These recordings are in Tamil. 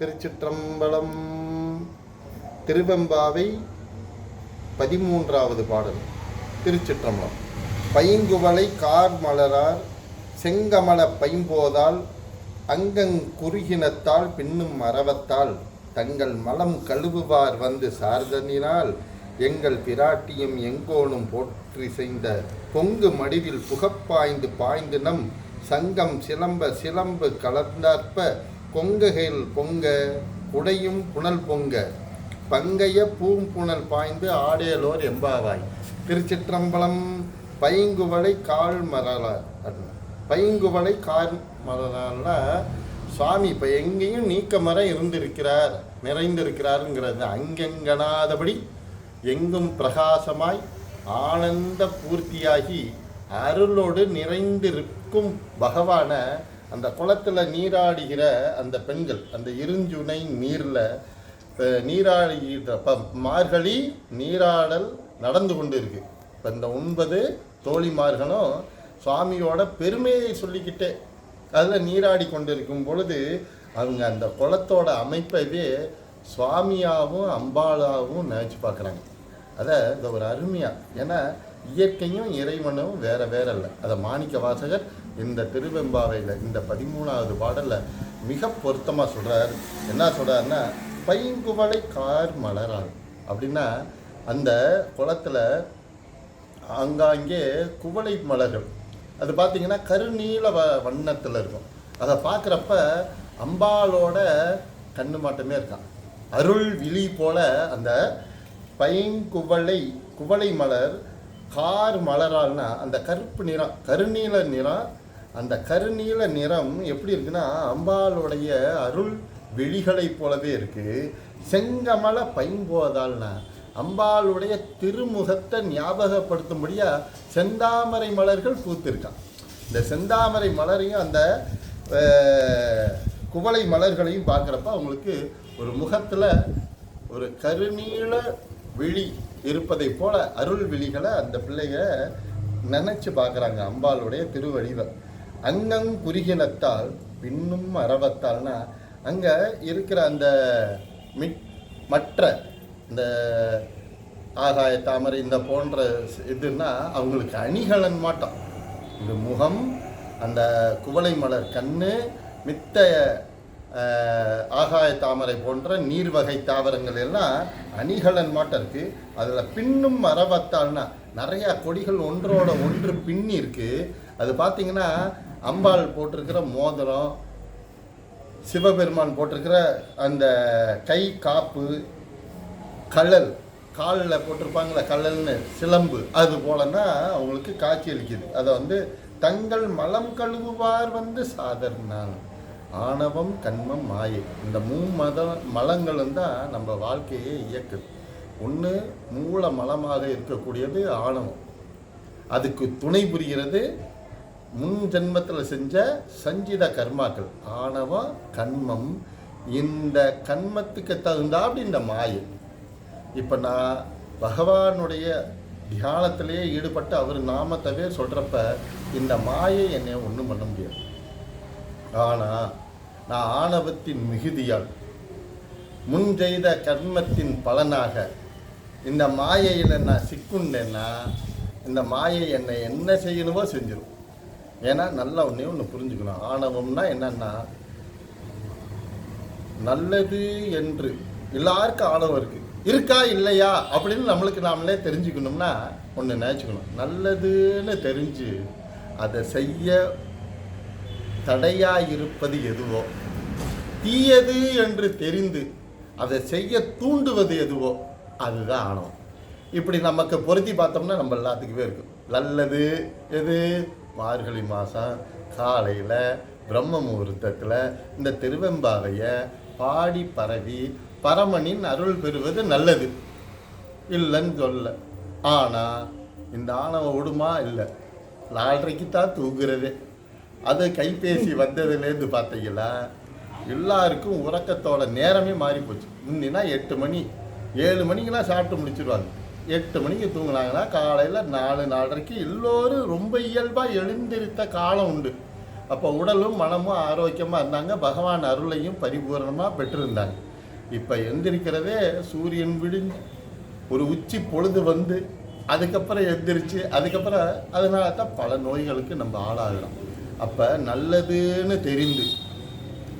திருச்சிற்றம்பலம் திருவெம்பாவை பதிமூன்றாவது பாடல் திருச்சிற்றம்பலம். பைங்குவளை கார் மலரார் செங்கமல பைம்போதால் அங்கங் குறுகினத்தால் பின்னும் மரவத்தால் தங்கள் மலம் கழுவுவார் வந்து சார்தனினால் எங்கள் பிராட்டியும் எங்கோனும் போற்றி செய்த பொங்கு மடிவில் புகப்பாய்ந்து பாய்ந்து நம் சங்கம் சிலம்ப சிலம்பு கலந்தாற்ப கொங்கைகள் பொங்க குடையும் புனல் பொங்க. பங்கைய பூம்புணல் பாய்ந்து ஆடேலோர் எம்பாவாய். திருச்சிற்றம்பலம் பைங்குவளை கால் மரலார் பைங்குவளை கால் மரலால சுவாமி இப்போ எங்கேயும் நீக்க மரம் இருந்திருக்கிறார் நிறைந்திருக்கிறாருங்கிறது. அங்கெங்கனாதபடி எங்கும் பிரகாசமாய் ஆனந்த பூர்த்தியாகி அருளோடு நிறைந்திருக்கும் பகவானை அந்த குளத்தில் நீராடுகிற அந்த பெண்கள் அந்த இருஞ்சுனை நீரில் நீராடுகிற இப்போ மார்கழி நீராடல் நடந்து கொண்டு இருக்கு இப்போ இந்த ஒன்பது தோழிமார்களும் சுவாமியோட பெருமையை சொல்லிக்கிட்டே அதில் நீராடி கொண்டு இருக்கும் பொழுது அவங்க அந்த குளத்தோட அமைப்பவே சுவாமியாகவும் அம்பாளாகவும் நினச்சி பார்க்குறாங்க. அதை இந்த ஒரு அருமையாக ஏன்னா இயற்கையும் இறைவனும் வேற வேற இல்லை அதை மாணிக்க வாசகர் இந்த திருவெம்பாவையில் இந்த பதிமூணாவது பாடலில் மிக பொருத்தமாக சொல்கிறார் என்ன சொல்கிறாருன்னா பைங்குவளை கார் மலரால் அப்படின்னா அந்த குளத்தில் ஆங்காங்கே குவளை மலர்கள். அது பார்த்திங்கன்னா கருநீல வ வண்ணத்தில் இருக்கும். அதை பார்க்குறப்ப அம்பாலோட கண்ணு மாட்டமே இருக்கான். அருள் விழி போல அந்த பைங்குவளை குவளை மலர் கார் மலரால்னா அந்த கருப்பு நிறம் கருநீல நிறம் அந்த கருநீல நிறம் எப்படி இருக்குன்னா அம்பாளுடைய அருள் விழிகளைப் போலவே இருக்கு. செங்கமல பைம்போதால்னா அம்பாளுடைய திருமுகத்தை ஞாபகப்படுத்தும்படியா செந்தாமரை மலர்கள் பூத்திருக்கான் இந்த செந்தாமரை மலரையும் அந்த குவளை மலர்களையும் பார்க்குறப்ப அவங்களுக்கு ஒரு முகத்தில் ஒரு கருநீல விழி இருப்பதை போல அருள் விழிகளை அந்த பிள்ளைங்க நினச்சி பார்க்குறாங்க அம்பாளுடைய திருவடிவை. அங்கங் குறுகினத்தால் பின்னும் அரவத்தால்னா அங்கே இருக்கிற அந்த மிட் மற்ற இந்த ஆகாய தாமரை இந்த போன்ற இதுன்னா அவங்களுக்கு அணிகலன் மாட்டோம். இந்த முகம் அந்த குவளை மலர் கண்ணு மித்த ஆகாய தாமரை போன்ற நீர்வகை தாவரங்கள் எல்லாம் அணிகலன் மாட்டம் இருக்குது அதில் பின்னும் மரபத்தால்னா நிறையா கொடிகள் ஒன்றோட ஒன்று பின்னி இருக்குது அது பார்த்தீங்கன்னா அம்பாள் போட்டிருக்கிற மோதிரம் சிவபெருமான் போட்டிருக்கிற அந்த கை காப்பு கல்லல் காலில் போட்டிருப்பாங்களே கல்லல்னு சிலம்பு அது போலன்னா அவங்களுக்கு காட்சி அளிக்குது. அதை வந்து தங்கள் மலம் கழுவுவார் வந்து சாதர்னான் ஆணவம் கண்மம் மாயை. இந்த மூ மத மலங்களும் தான் நம்ம வாழ்க்கையை இயக்குது. ஒன்று மூல மலமாக இருக்கக்கூடியது ஆணவம். அதுக்கு துணை புரிகிறது முன் ஜென்மத்தில் செஞ்ச சஞ்சித கர்மாக்கள். ஆணவம் கண்மம் இந்த கண்மத்துக்கு தகுந்தாப்படி இந்த மாயை. இப்போ நான் பகவானுடைய தியானத்திலேயே ஈடுபட்டு அவர் நாமத்தவே சொல்கிறப்ப இந்த மாயை என்னை ஒன்றும் பண்ண முடியாது. ஆனால் நான் ஆணவத்தின் மிகுதியால் முன் செய்த கர்மத்தின் பலனாக இந்த மாயையில் நான் சிக்குண்டேன்னா இந்த மாயை என்னை என்ன செய்யணுமோ செஞ்சிடும் ஏன்னா நல்லா ஒன்றே ஒன்று புரிஞ்சுக்கணும். ஆணவம்னா என்னன்னா நல்லது என்று. எல்லாருக்கும் ஆணவம் இருக்கு. இருக்கா இல்லையா அப்படின்னு நம்மளுக்கு நாமளே தெரிஞ்சுக்கணும்னா ஒன்று நினச்சிக்கணும். நல்லதுன்னு தெரிஞ்சு அதை செய்ய தடையாக இருப்பது எதுவோ தீயது என்று தெரிந்து அதை செய்ய தூண்டுவது எதுவோ அதுதான் ஆணவம். இப்படி நமக்கு பொருத்தி பார்த்தோம்னா நம்ம எல்லாத்துக்குமே இருக்கும். நல்லது எது? மார்கழி மாதம் காலையில் பிரம்ம முகூர்த்தத்தில் இந்த திருவெம்பாவையை பாடி பரவி பரமனின் அருள் பெறுவது நல்லது. இல்லைன்னு சொல்ல. ஆனால் இந்த ஆணவ விடுமா இல்லை. நாலரைக்கு தான் தூங்குறதே. அது கைபேசி வந்ததுலேருந்து பார்த்தீங்களா எல்லாருக்கும் உறக்கத்தோட நேரமே மாறி போச்சு முந்தினா எட்டு மணி ஏழு மணிக்கெல்லாம் சாப்பிட்டு முடிச்சிருவாங்க. எட்டு மணிக்கு தூங்கினாங்கன்னா காலையில் நாலு நாலரைக்கு எல்லோரும் ரொம்ப இயல்பாக எழுந்திருத்த காலம் உண்டு. அப்போ உடலும் மனமும் ஆரோக்கியமாக இருந்தாங்க. பகவான் அருளையும் பரிபூரணமாக பெற்றிருந்தாங்க இப்போ எந்திரிக்கிறதே சூரியன் விடிஞ்சு ஒரு உச்சி பொழுது வந்து அதுக்கப்புறம் எந்திரிச்சு அதுக்கப்புறம் அதனால தான் பல நோய்களுக்கு நம்ம ஆளாகிறோம். அப்போ நல்லதுன்னு தெரிந்து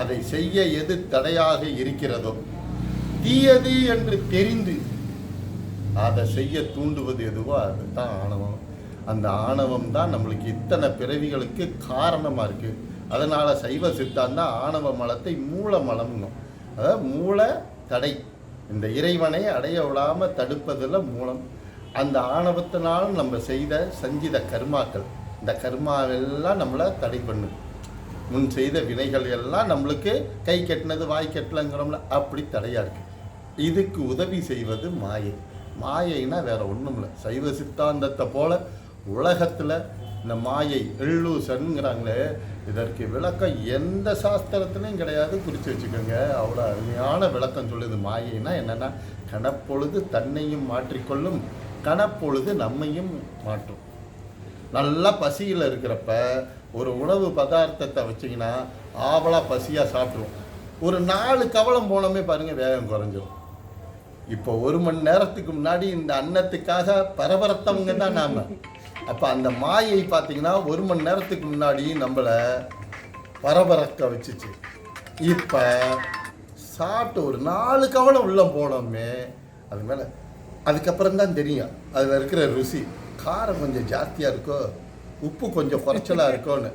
அதை செய்ய எது தடையாக இருக்கிறதோ தீயது என்று தெரிந்து அதை செய்ய தூண்டுவது எதுவோ அதுதான் ஆணவம். அந்த ஆணவம் தான் நம்மளுக்கு இத்தனை பிறவிகளுக்கு காரணமாக இருக்குது அதனால் சைவ சித்தாந்தம் ஆணவ மலத்தை மூல மலம்னும் அதாவது மூல தடை. இந்த இறைவனை அடைய விடாமல் தடுப்பதில் மூலம். அந்த ஆணவத்தினால் நம்ம செய்த சஞ்சித கர்மாக்கள். இந்த கர்மாவெல்லாம் நம்மளை தடை பண்ணும் முன் செய்த வினைகள் எல்லாம் நம்மளுக்கு கை கட்டினது வாய் கட்டலங்கிறோம்ல அப்படி தடையாக இருக்குது இதுக்கு உதவி செய்வது மாயை. மாயைனா வேற ஒன்றும் இல்லை சைவ சித்தாந்தத்தை போல உலகத்தில் இந்த மாயை எள்ளூசன்ங்கிறாங்களே இதற்கு விளக்கம் எந்த சாஸ்திரத்துலையும் கிடையாது. குறித்து வச்சுக்கோங்க. அவ்வளோ அருமையான விளக்கம் சொல்லுது மாயைனா என்னென்னா கணப்பொழுது தன்னையும் மாற்றிக்கொள்ளும் கணப்பொழுது நம்மையும் மாற்றும். நல்லா பசியில் இருக்கிறப்ப ஒரு உணவு பதார்த்தத்தை வச்சிங்கன்னா ஆவலாக பசியாக சாப்பிட்ருவோம் ஒரு நாலு கவலம் போனோமே பாருங்கள் வேகம் குறைஞ்சிரும். இப்போ ஒரு மணி நேரத்துக்கு முன்னாடி இந்த அன்னத்துக்காக பரபரத்தவங்க தான் நாம. அப்போ அந்த மாயை பார்த்தீங்கன்னா ஒரு மணி நேரத்துக்கு முன்னாடி நம்மளை பரபரக்க வச்சுச்சு. இப்போ சாப்பிட்டு ஒரு நாலு கவலை உள்ளே போனோமே அது மேலே. அதுக்கப்புறம் தான் தெரியும். அதில் இருக்கிற ருசி. காரம் கொஞ்சம் ஜாஸ்தியாக இருக்கோ உப்பு கொஞ்சம் குறைச்சலாக இருக்கோன்னு.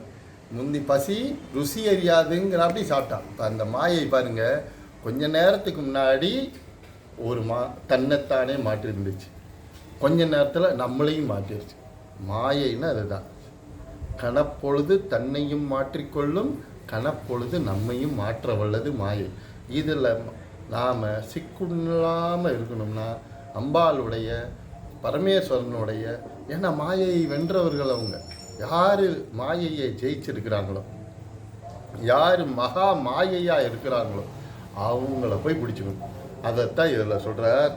முந்தி பசி ருசி அறியாதுங்கிற அப்படி சாப்பிட்டான். இப்போ அந்த மாயை பாருங்கள் கொஞ்ச நேரத்துக்கு முன்னாடி ஒரு மா தன்னைத்தானே மாற்றி இருந்துச்சு கொஞ்ச நேரத்தில் நம்மளையும் மாற்றிருச்சு. மாயைன்னு அதுதான். கணப்பொழுது தன்னையும் மாற்றிக்கொள்ளும் கணப்பொழுது நம்மையும் மாற்ற வல்லது மாயை. இதில் நாம் சிக்குள்ளாமல் இருக்கணும்னா அம்பாளுடைய பரமேஸ்வரனுடைய ஏன்னா மாயையை வென்றவர்கள் அவங்க. யார் மாயையை ஜெயிச்சிருக்கிறாங்களோ யார் மகா மாயையாக இருக்கிறாங்களோ அவங்கள போய் பிடிச்சிக்கணும். அதைத்தான் இதில் சொல்கிறார்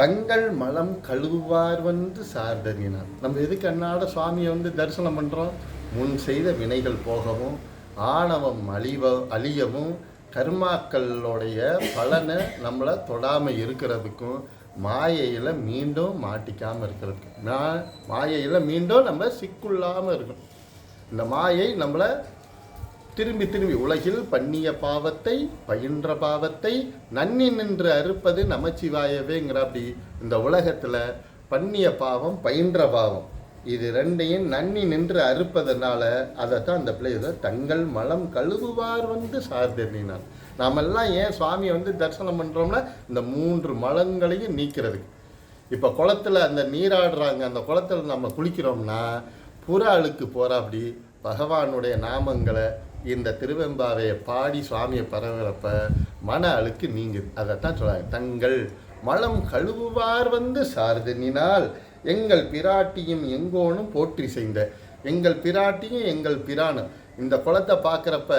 தங்கள் மலம் கழுவுவார் வந்து சார்தறினார் நம்ம எதுக்கு அன்னாட சுவாமியை வந்து தரிசனம் பண்ணுறோம் முன் செய்த வினைகள் போகவும் ஆணவம் அழிவ அழியவும் கர்மாக்களுடைய பலனை நம்மளை தொடாமல் இருக்கிறதுக்கும் மாயையில் மீண்டும் மாட்டிக்காமல் இருக்கிறதுக்கு நான் மாயையில் மீண்டும் நம்ம சிக்குள்ளாமல் இருக்கணும். இந்த மாயை நம்மளை திரும்பி திரும்பி உலகில் பண்ணிய பாவத்தை பயின்ற பாவத்தை நன்னி நின்று அறுப்பது நமச்சிவாயவேங்கிற அப்படி இந்த உலகத்தில் பண்ணிய பாவம் பயின்ற பாவம் இது ரெண்டையும் நன்னி நின்று அறுப்பதனால தான் அந்த பிள்ளைகளை தங்கள் மலம் கழுவுவார் வந்து சார்தெறினார் நாமெல்லாம் ஏன் சுவாமியை வந்து தரிசனம் பண்ணுறோம்னா இந்த மூன்று மலங்களையும் நீக்கிறதுக்கு. இப்போ குளத்துல அந்த நீராடுறாங்க அந்த குளத்துல நம்ம குளிக்கிறோம்னா புற அழுக்கு போகிறாப்படி பகவானுடைய நாமங்களை இந்த திருவெம்பாவையை பாடி சுவாமியை பரவுறப்ப மன அழுக்கு நீங்குது. அதைத்தான் சொல்கிறாங்க தங்கள் மலம் கழுவுவார் வந்து சார்தனினால் எங்கள் பிராட்டியும் எங்கோனும் போற்றி செய்த. எங்கள் பிராட்டியும் எங்கள் பிரானும் இந்த குளத்தை பார்க்குறப்ப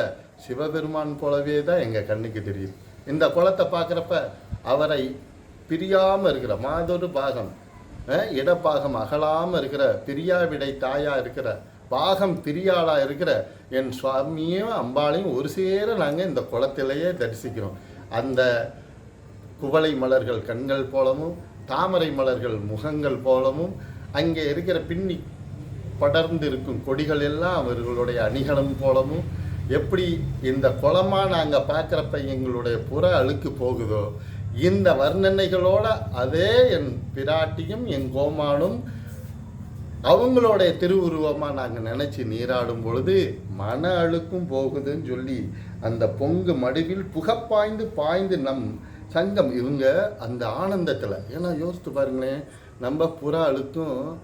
சிவபெருமான் போலவே தான் எங்கள் கண்ணுக்கு தெரியுது. இந்த குளத்தை பார்க்குறப்ப அவரை பிரியாமல் இருக்கிற மாதொரு பாகம் இடப்பாகம் அகலாமல் இருக்கிற பிரியாவிடை தாயாக இருக்கிற பாகம் பிரியாளா இருக்கிற என் சுவாமியும் அம்பாளையும் ஒரு சேர நாங்கள் இந்த குளத்திலேயே தரிசிக்கிறோம். அந்த குவளை மலர்கள் கண்கள் போலவும் தாமரை மலர்கள் முகங்கள் போலவும் அங்கே இருக்கிற பின்னி படர்ந்து இருக்கும் கொடிகள் எல்லாம் அவர்களுடைய அணிகலம் போலவும் எப்படி இந்த குளமாக நாங்கள் பார்க்குறப்ப எங்களுடைய புற அழுக்கு போகுதோ இந்த வர்ணனைகளோட அதே என் பிராட்டியும் என் கோமானும் அவங்களுடைய திருவுருவமாக நாங்கள் நினச்சி நீராடும் பொழுது மன அழுக்கும் போகுதுன்னு சொல்லி அந்த பொங்கு மடுவில் புகப்பாய்ந்து பாய்ந்து நம் சங்கம். இவங்க அந்த ஆனந்தத்தில். ஏன்னா யோசித்து பாருங்களேன் நம்ம புற அழுக்கும்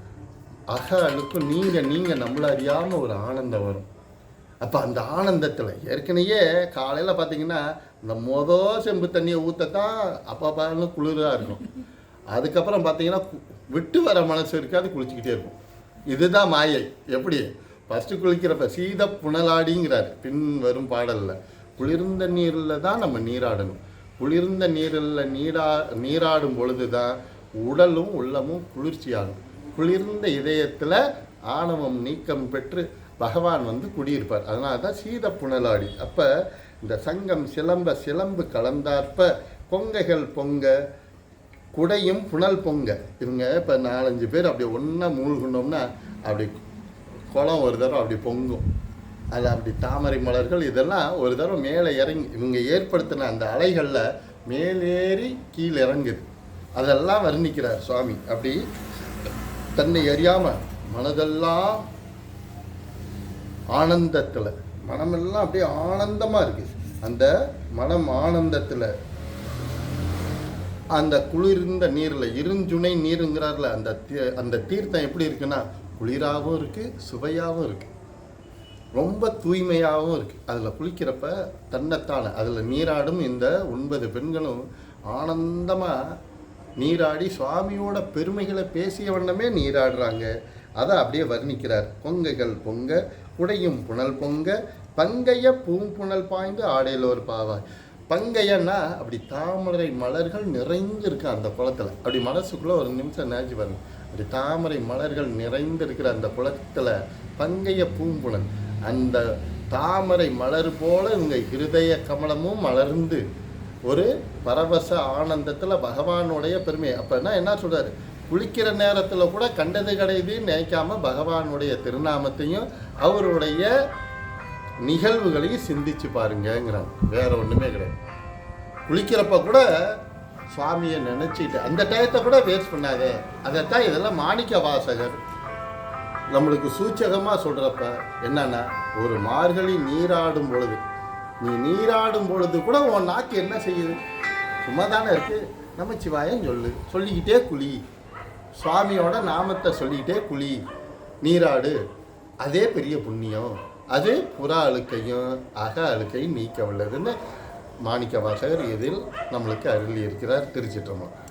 அக அழுக்கும் நீங்கள் நீங்கள் நம்மள அறியாமல் ஒரு ஆனந்தம் வரும். அப்போ அந்த ஆனந்தத்தில் ஏற்கனவே காலையில் பார்த்தீங்கன்னா இந்த மொதல் செம்பு தண்ணியை ஊற்றத்தான் அப்போ பாருங்க குளிராக இருக்கும். அதுக்கப்புறம் பார்த்தீங்கன்னா விட்டு வர மனசு இருக்காது குளிச்சுக்கிட்டே இருக்கும். இதுதான் மாயை. எப்படி? ஃபஸ்ட்டு குளிக்கிறப்ப சீத புனலாடிங்கிறார். பின் வரும் பாடலில். குளிர்ந்த நீரில் தான் நம்ம நீராடணும். குளிர்ந்த நீரில் நீரா நீராடும் பொழுது தான் உடலும் உள்ளமும் குளிர்ச்சியாகும். குளிர்ந்த இதயத்தில் ஆணவம் நீக்கம் பெற்று பகவான் வந்து குடியிருப்பார். அதனால தான் சீத புனலாடி. அப்போ இந்த சங்கம் சிலம்ப சிலம்பு கலந்தாற்ப கொங்கைகள் பொங்க குடையும் புனல் பொங்க. இவங்க இப்போ நாலஞ்சு பேர் அப்படி ஒன்றா மூழ்கினோம்னா அப்படி குளம் ஒரு தடவை அப்படி பொங்கும். அது அப்படி தாமரை மலர்கள் இதெல்லாம் ஒரு தடவை மேலே இறங்கி இவங்க ஏற்படுத்தின அந்த அலைகளில் மேலேறி கீழே இறங்குது. அதெல்லாம் வர்ணிக்கிறார் சுவாமி. அப்படி தன்னை அறியாமல் மனதெல்லாம் ஆனந்தத்தில் மனமெல்லாம் அப்படியே ஆனந்தமாக இருக்குது அந்த மனம் ஆனந்தத்தில் அந்த குளிர்ந்த நீரில் இருஞ்சுனை நீருங்கிறார்ல அந்த தீ- அந்த தீர்த்தம் எப்படி இருக்குன்னா குளிராகவும் இருக்குது சுவையாகவும் இருக்குது ரொம்ப தூய்மையாகவும் இருக்குது அதில் குளிக்கிறப்ப தன்னைத்தானே அதில் நீராடும் இந்த ஒன்பது பெண்களும் ஆனந்தமாக நீராடி சுவாமியோட பெருமைகளை பேசிய வண்ணமே நீராடுறாங்க. அதை அப்படியே வர்ணிக்கிறார். பொங்கைகள் பொங்க குடையும் புனல் பொங்க பங்கைய பூம்புணல் பாய்ந்து ஆடையில் ஒரு பாவாய். பங்கையன்னா அப்படி தாமரை மலர்கள் நிறைந்து இருக்கு அந்த குளத்தில். அப்படி மனசுக்குள்ள ஒரு நிமிஷம் நினச்சி பாருங்க. அப்படி தாமரை மலர்கள் நிறைந்து இருக்கிற அந்த குளத்தில் பங்கைய பூம்புலன் அந்த தாமரை மலர் போல இவங்க இருதய கமலமும் மலர்ந்து ஒரு பரவச ஆனந்தத்தில் பகவானுடைய பெருமை. அப்போன்னா என்ன சொல்கிறார் குளிக்கிற நேரத்தில் கூட கண்டது கிடையுதுன்னு நினைக்காம பகவானுடைய திருநாமத்தையும் அவருடைய நிகழ்வுகளையும் சிந்திச்சு பாருங்கிறாங்க வேற ஒன்றுமே கிடையாது. குளிக்கிறப்ப கூட சுவாமியை நினைச்சிட்டு அந்த டயத்தை கூட வேஸ்ட் பண்ணாதே. அதைத்தான் இதெல்லாம் மாணிக்க வாசகர் நம்மளுக்கு சூச்சகமாக சொல்கிறப்ப என்னன்னா ஒரு மார்கழி நீராடும் பொழுது நீ நீராடும் பொழுது கூட உன் நாக்கு என்ன செய்யுது? சும்மா தானே இருக்கு. நமச்சிவாயம் சொல்லு. சொல்லிக்கிட்டே குழி சுவாமியோட நாமத்தை சொல்லிக்கிட்டே குழி நீராடு. அதே பெரிய புண்ணியம். அது புற அழுக்கையும் அக அழுக்கையும் நீக்க உள்ளதுன்னு மாணிக்க வாசகர் இதில் நம்மளுக்கு அருள் இருக்கிறார் திருச்சிற்றம்பலம்.